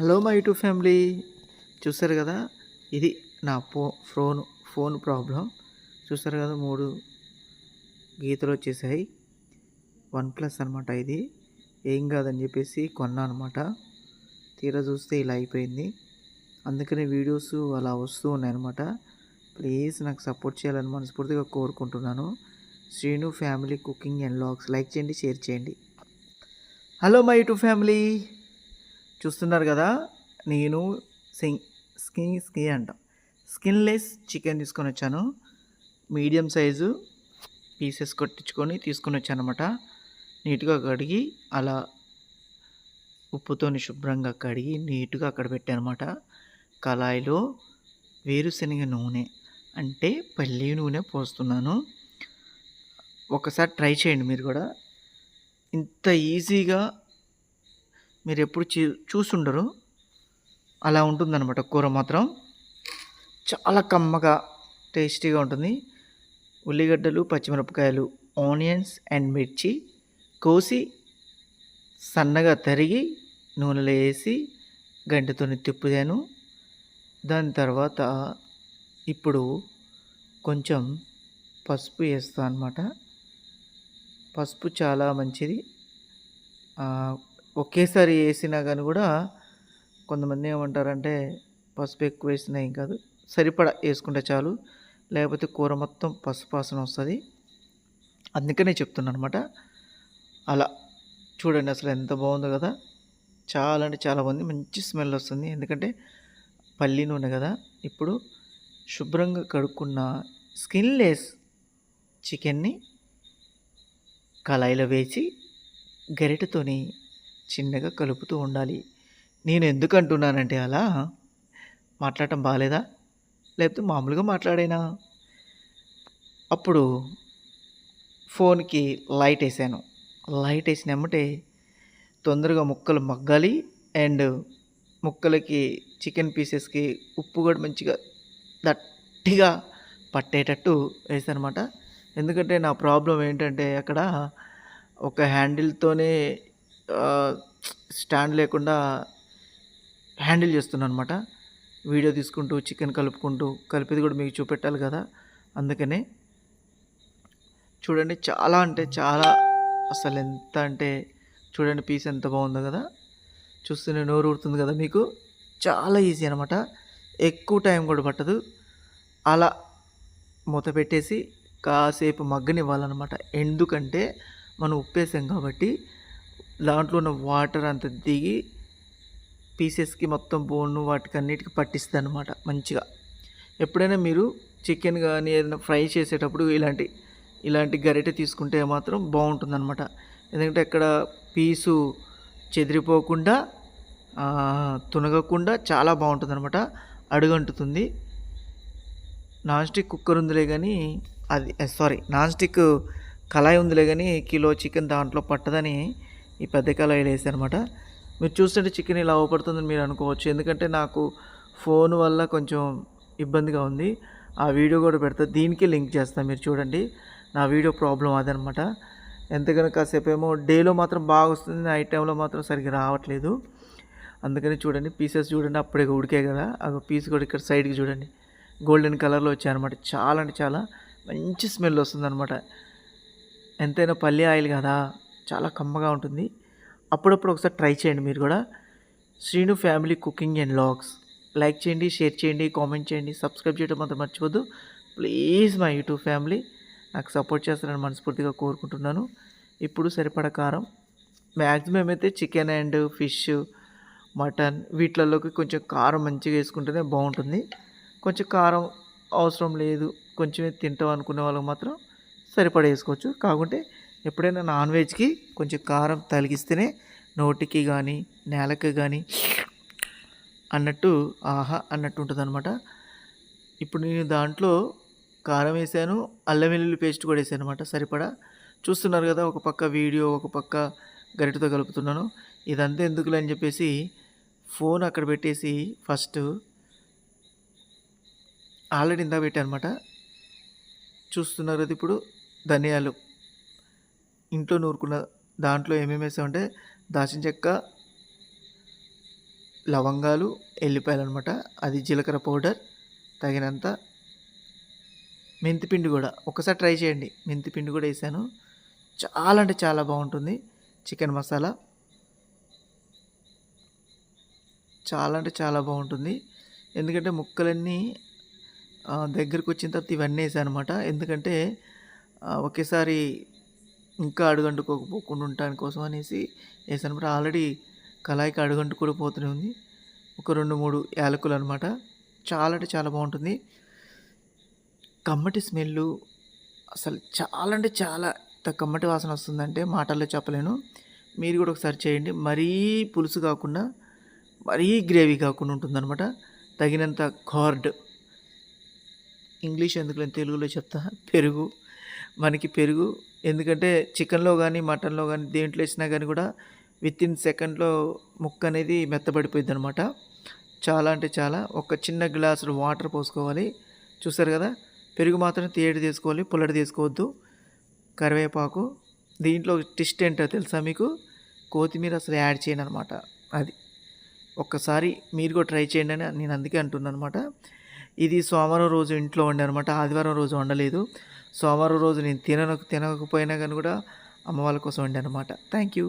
Hello my YouTube family. చూస్తారు కదా ఇది నా ఫో ఫోన్ ఫోన్ ప్రాబ్లం. చూస్తారు కదా మూడు గీతలు వచ్చేసాయి. వన్ ప్లస్ అనమాట ఇది. ఏం కాదని చెప్పేసి కొన్నా అనమాట తీరా చూస్తే ఇలా అయిపోయింది. అందుకని వీడియోస్ అలా వస్తూ ఉన్నాయన్నమాట ప్లీజ్ నాకు సపోర్ట్ చేయాలని మనస్ఫూర్తిగా కోరుకుంటున్నాను. Srinu family cooking and logs. Like చేయండి షేర్ చేయండి. Hello my YouTube family. చూస్తున్నారు కదా నేను సింగ్ స్కిన్ స్కి అంట. స్కిన్లెస్ చికెన్ తీసుకొని వచ్చాను. మీడియం సైజు పీసెస్ కొట్టించుకొని తీసుకొని వచ్చాను అనమాట నీట్గా కడిగి అలా ఉప్పుతోని శుభ్రంగా కడిగి నీట్గా అక్కడ పెట్టాను అనమాట కళాయిలో వేరుశనగ నూనె అంటే పల్లి నూనె పోస్తున్నాను. ఒకసారి ట్రై చేయండి మీరు కూడా. ఇంత ఈజీగా మీరు ఎప్పుడు చూ చూసుండరు. అలా ఉంటుందన్నమాట కూర మాత్రం. చాలా కమ్మగా టేస్టీగా ఉంటుంది. ఉల్లిగడ్డలు పచ్చిమిరపకాయలు ఆనియన్స్ అండ్ మిర్చి కోసి సన్నగా తరిగి నూనెలో వేసి గంటతో తిప్పుదాను దాని తర్వాత ఇప్పుడు కొంచెం పసుపు వేస్తాను అనమాట పసుపు చాలా మంచిది. ఒకేసారి వేసినా కానీ కూడా కొంతమంది ఏమంటారంటే పసుపు ఎక్కువ వేసినా ఏం కాదు. సరిపడా వేసుకుంటే చాలు. లేకపోతే కూర మొత్తం పసుపు వాసన వస్తుంది. అందుకనే చెప్తున్నాను అనమాట అలా చూడండి అసలు ఎంత బాగుందో కదా. చాలా అంటే చాలా బాగుంది. మంచి స్మెల్ వస్తుంది. ఎందుకంటే పల్లి నూనె కదా. ఇప్పుడు శుభ్రంగా కడుక్కున్న స్కిన్లెస్ చికెన్ని కళాయిలో వేసి గరిటతోని చిన్నగా కలుపుతూ ఉండాలి. నేను ఎందుకు అంటున్నానంటే అలా? మాట్లాడటం బాగాలేదా లేకపోతే మామూలుగా మాట్లాడేనా? అప్పుడు ఫోన్కి లైట్ వేసాను. లైట్ వేసిన ఎమ్మటే తొందరగా ముక్కలు మగ్గాలి అండ్ ముక్కలకి చికెన్ పీసెస్కి ఉప్పు కూడా మంచిగా గట్టిగా పట్టేటట్టు వేసానమాట ఎందుకంటే నా ప్రాబ్లం ఏంటంటే అక్కడ ఒక హ్యాండిల్తోనే స్టాండ్ లేకుండా హ్యాండిల్ చేస్తున్నాను అనమాట వీడియో తీసుకుంటూ చికెన్ కలుపుకుంటూ కలిపేది కూడా మీకు చూపెట్టాలి కదా. అందుకనే చూడండి చాలా అంటే చాలా అసలు ఎంత అంటే చూడండి పీస్ ఎంత బాగుందో కదా. చూస్తూనే నోరు ఊరుతుంది కదా మీకు. చాలా ఈజీ అనమాట ఎక్కువ టైం కూడా పట్టదు. అలా మూత పెట్టేసి కాసేపు మగ్గనివ్వాలన్నమాట. ఎందుకంటే మనం ఉప్పేసాం కాబట్టి దాంట్లో ఉన్న వాటర్ అంత దిగి పీసెస్కి మొత్తం బోన్ వాటికి అన్నిటికీ పట్టిస్తుంది అనమాట మంచిగా. ఎప్పుడైనా మీరు చికెన్ కానీ ఏదైనా ఫ్రై చేసేటప్పుడు ఇలాంటి ఇలాంటి గరిటె తీసుకుంటే మాత్రం బాగుంటుందన్నమాట. ఎందుకంటే అక్కడ పీసు చెదిరిపోకుండా తునగకుండా చాలా బాగుంటుంది అనమాట అడుగంటుతుంది. నాన్ స్టిక్ కుక్కర్ ఉందిలే కానీ అది సారీ నాన్ స్టిక్ కళాయి ఉందిలే కానీ కిలో చికెన్ దాంట్లో పట్టదని ఈ పెద్ద కళాయిలు అనమాట మీరు చూస్తుంటే చికెన్ ఇలా అవపడుతుందని మీరు అనుకోవచ్చు. ఎందుకంటే నాకు ఫోన్ వల్ల కొంచెం ఇబ్బందిగా ఉంది. ఆ వీడియో కూడా పెడతా దీనికి లింక్ చేస్తాను మీరు చూడండి. నా వీడియో ప్రాబ్లం అదనమాట ఎంతకన్నా కాసేపు ఏమో డేలో మాత్రం బాగా వస్తుంది నైట్ టైంలో మాత్రం సరిగ్గా రావట్లేదు. అందుకని చూడండి పీసెస్ చూడండి అప్పుడే ఉడికే కదా. ఆ పీస్ కూడా ఇక్కడ సైడ్కి చూడండి. గోల్డెన్ కలర్లో వచ్చాయన్నమాట. చాలా అంటే చాలా మంచి స్మెల్ వస్తుందన్నమాట. ఎంతైనా పల్లి ఆయిల్ కదా. చాలా కమ్మగా ఉంటుంది. అప్పుడప్పుడు ఒకసారి ట్రై చేయండి మీరు కూడా. Srinu family cooking and logs. Like చేయండి షేర్ చేయండి కామెంట్ చేయండి. సబ్స్క్రైబ్ చేయడం మాత్రం మర్చిపోద్దు ప్లీజ్ మై యూట్యూబ్ ఫ్యామిలీ నాకు సపోర్ట్ చేస్తారని మనస్ఫూర్తిగా కోరుకుంటున్నాను. ఇప్పుడు సరిపడ కారం. మ్యాక్సిమం అయితే చికెన్ అండ్ ఫిష్ మటన్ వీటిలలోకి కొంచెం కారం మంచిగా వేసుకుంటేనే బాగుంటుంది. కొంచెం కారం అవసరం లేదు. కొంచెమే తింటాం అనుకునే వాళ్ళకి మాత్రం సరిపడ వేసుకోవచ్చు. కాకుంటే ఎప్పుడైనా నాన్ వెజ్కి కొంచెం కారం తలిగిస్తేనే నోటికి కానీ నేలకి కానీ అన్నట్టు ఆహా అన్నట్టు ఉంటుంది అనమాట ఇప్పుడు నేను దాంట్లో కారం వేసాను అల్లం వెల్లుల్లి పేస్ట్ కూడా వేసాను అనమాట సరిపడా? చూస్తున్నారు కదా ఒక పక్క వీడియో ఒక పక్క గరిటతో కలుపుతున్నాను. ఇదంతా ఎందుకులే అని చెప్పేసి ఫోన్ అక్కడ పెట్టేసి ఫస్ట్ ఆల్రెడీ ఇందా పెట్టాను అనమాట చూస్తున్నారు కదా ఇప్పుడు ధనియాలు. ఇంట్లో నూరుకున్న దాంట్లో ఏమేమి వేసామంటే దాచిన చెక్క లవంగాలు ఎల్లిపాయలు అనమాట అది జీలకర్ర పౌడర్ తగినంత మెంతిపిండి కూడా. ఒకసారి ట్రై చేయండి. మెంతిపిండి కూడా వేసాను. చాలా అంటే చాలా బాగుంటుంది. చికెన్ మసాలా చాలా అంటే చాలా బాగుంటుంది. ఎందుకంటే ముక్కలన్నీ దగ్గరకు వచ్చిన తర్వాత ఇవన్నీ వేసాను అనమాట ఎందుకంటే ఒకేసారి ఇంకా అడుగంటుకోకపోకుండా ఉండటానికి కోసం అనేసి వేసాను ఆల్రెడీ కళాయికి అడుగంటు కూడా పోతూనే ఉంది. ఒక రెండు మూడు యాలకులు అనమాట చాలా అంటే చాలా బాగుంటుంది. కమ్మటి స్మెల్ అసలు చాలా అంటే చాలా ఇంత కమ్మటి వాసన వస్తుందంటే మాటల్లో చెప్పలేను. మీరు కూడా ఒకసారి చేయండి. మరీ పులుసు కాకుండా మరీ గ్రేవీ కాకుండా ఉంటుందన్నమాట. తగినంత కార్డ్ ఇంగ్లీష్ ఎందుకు నేను తెలుగులో చెప్తా. పెరుగు. మనకి పెరుగు ఎందుకంటే చికెన్లో కానీ మటన్లో కానీ దేంట్లో వేసినా కానీ కూడా విత్ ఇన్ సెకండ్లో ముక్క అనేది మెత్తబడిపోయింది అనమాట చాలా అంటే చాలా. ఒక చిన్న గ్లాసులు వాటర్ పోసుకోవాలి. చూసారు కదా? పెరుగు మాత్రం తీయటి తీసుకోవాలి పుల్లటి తీసుకోవద్దు. కరివేపాకు. దీంట్లో టిస్ట్ ఏంటో తెలుసా మీకు? కొత్తిమీర అసలు యాడ్ చేయను అనమాట అది. ఒక్కసారి మీరు కూడా ట్రై చేయండి అని నేను అందుకే అంటున్నాను అనమాట ఇది సోమవారం రోజు ఇంట్లో వండి అనమాట ఆదివారం రోజు వండలేదు. సోమవారం రోజు నేను తినను తినకపోయినా కానీ కూడా అమ్మ వాళ్ళ కోసం వండాను అనమాట థ్యాంక్ యూ